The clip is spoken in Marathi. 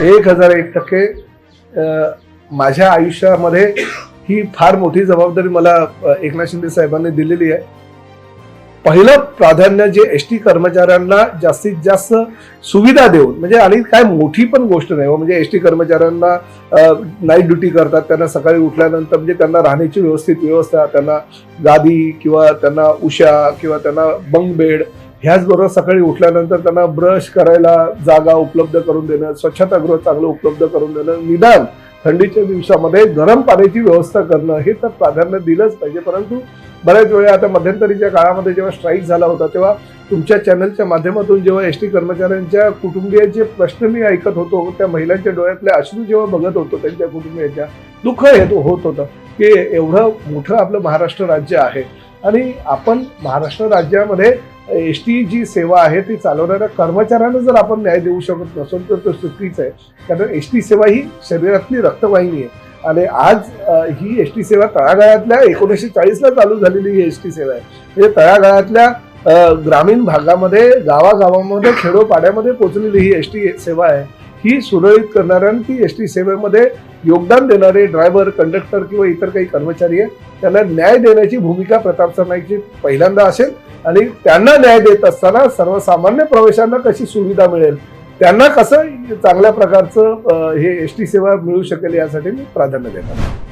एक हजार एक टक्के माझ्या आयुष्यामध्ये ही फार मोठी जबाबदारी मला एकनाथ शिंदे साहेबांनी दिलेली आहे. पहिलं प्राधान्य जे एस टी कर्मचाऱ्यांना जास्तीत जास्त सुविधा देऊन म्हणजे आणि काय मोठी पण गोष्ट नाही हो, म्हणजे एस टी कर्मचाऱ्यांना नाईट ड्युटी करतात त्यांना सकाळी उठल्यानंतर म्हणजे त्यांना राहण्याची व्यवस्थित व्यवस्था त्यांना गादी किंवा त्यांना उशा किंवा त्यांना बंग बेड ह्याचबरोबर सकाळी उठल्यानंतर त्यांना ब्रश करायला जागा उपलब्ध करून देणं स्वच्छतागृह चांगलं उपलब्ध करून देणं निदान थंडीच्या दिवसामध्ये गरम पाण्याची व्यवस्था करणं हे तर प्राधान्य दिलंच पाहिजे. परंतु बऱ्याच वेळा आता मध्यंतरीच्या काळामध्ये जेव्हा स्ट्राईक झाला होता तेव्हा तुमच्या चॅनलच्या माध्यमातून जेव्हा एस टी कर्मचाऱ्यांच्या कुटुंबियांचे प्रश्न मी ऐकत होतो त्या महिलांच्या डोळ्यातले अश्रू जेव्हा बघत होतो त्यांच्या कुटुंबियांच्या दुःख येत होत होतं की एवढं मोठं आपलं महाराष्ट्र राज्य आहे. आणि आपण महाराष्ट्र राज्यामध्ये एस टी जी सेवा आहे ती चालवणाऱ्या कर्मचाऱ्यांना जर आपण न्याय देऊ शकत नसेल तर तो चुकीचं आहे. कारण एस टी सेवा ही शरीरातली रक्तवाहिनी आहे. आणि आज ही एस टी सेवा तळागाळातल्या एकोणीसशे चाळीसला चालू झालेली ही एस टी सेवा आहे. म्हणजे तळागाळातल्या ग्रामीण भागामध्ये गावागावामध्ये खेडोपाड्यामध्ये पोचलेली ही एस टी सेवा आहे. ही सुरळीत करणाऱ्या आणि ती एस टी सेवेमध्ये योगदान देणारे ड्रायव्हर कंडक्टर किंवा इतर काही कर्मचारी आहेत त्यांना न्याय देण्याची भूमिका प्रताप सरनाईकची पहिल्यांदा असेल आणि त्यांना न्याय देत असताना सर्वसामान्य प्रवेशांना कशी सुविधा मिळेल. त्यांना कसं चांगल्या प्रकारचं हे एस टी सेवा मिळू शकेल यासाठी मी प्राधान्य देणार